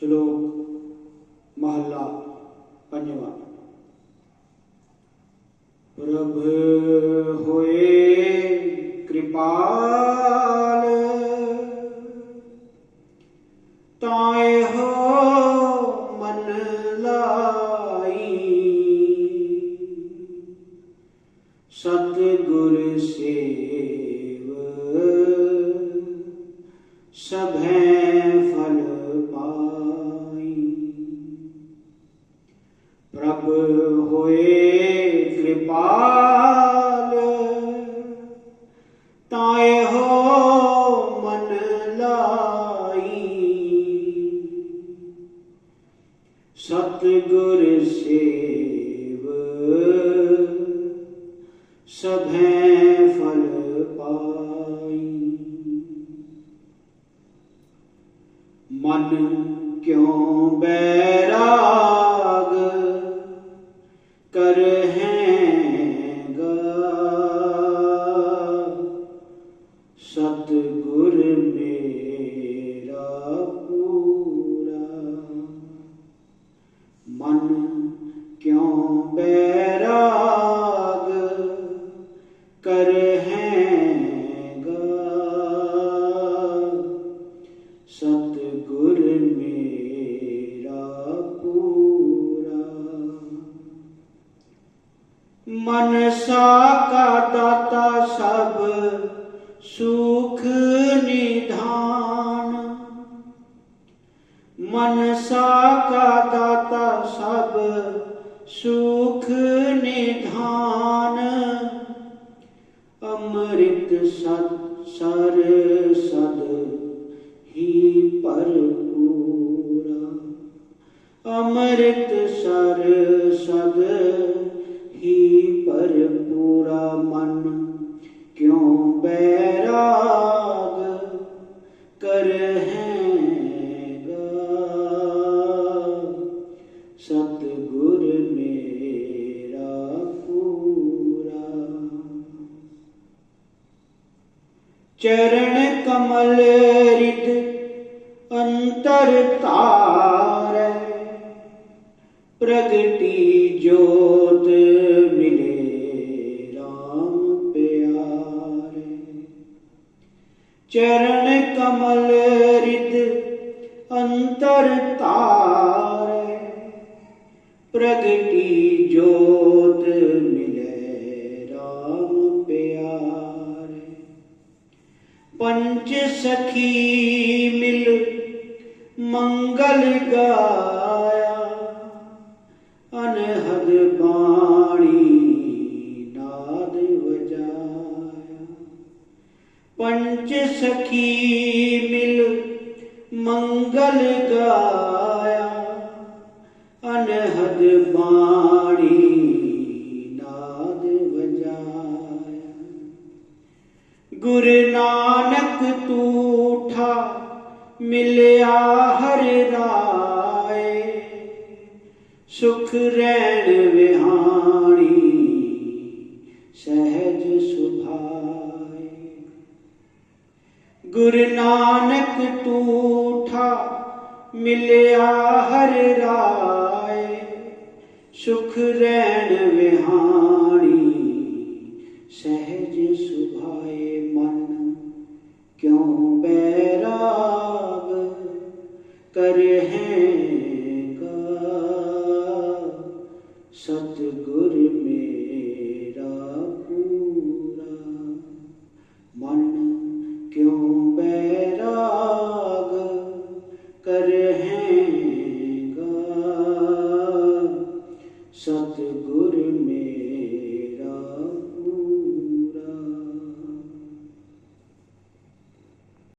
श्लोक महला पंजवा प्रभ होए कृपाल ताए हो मन लाई। सतगुर सेव सभै कृपाल। ताए हो मन लाई। सतगुर से सभें फल पाई। मन क्यों बैरा कर हैं सतगुर मेरा पूरा। मनसा का दाता सब सुख निधान। मनसा का दाता सब सुख निधान। अमृत सत सर सद ही पर पूरा अमृत सर सद चरण कमल रित अंतर तार प्रगति ज्योत मिले राम प्यार। चरण कमल रित अंतर तार प्रगति ज्योत मिले पंच सखी मिल मंगल गाया। अनहद बाणी नाद बजाया। पंच सखी मिल मंगल गाया। अनहद बाणी ਮਿਲਿਆ ਹਰ ਰਾਏ। ਸੁਖ ਰਹਿਣ ਵਿਹਾਣੀ, ਸਹਿਜ ਸੁਭਾਏ। ਗੁਰੂ ਨਾਨਕ ਤੂਠਾ ਮਿਲਿਆ ਹਰ ਰਾਏ। ਸੁਖ ਰਹਿਣ ਵਿਹਾਣੀ, ਸਹਿਜ ਸੁਭਾਏ। ਮਨ ਕਿਉਂ ਬੈਰਾਗ कर करहेगा सतगुर मेरा पूरा। मन क्यों बैराग करहेगा सतगुर मेरा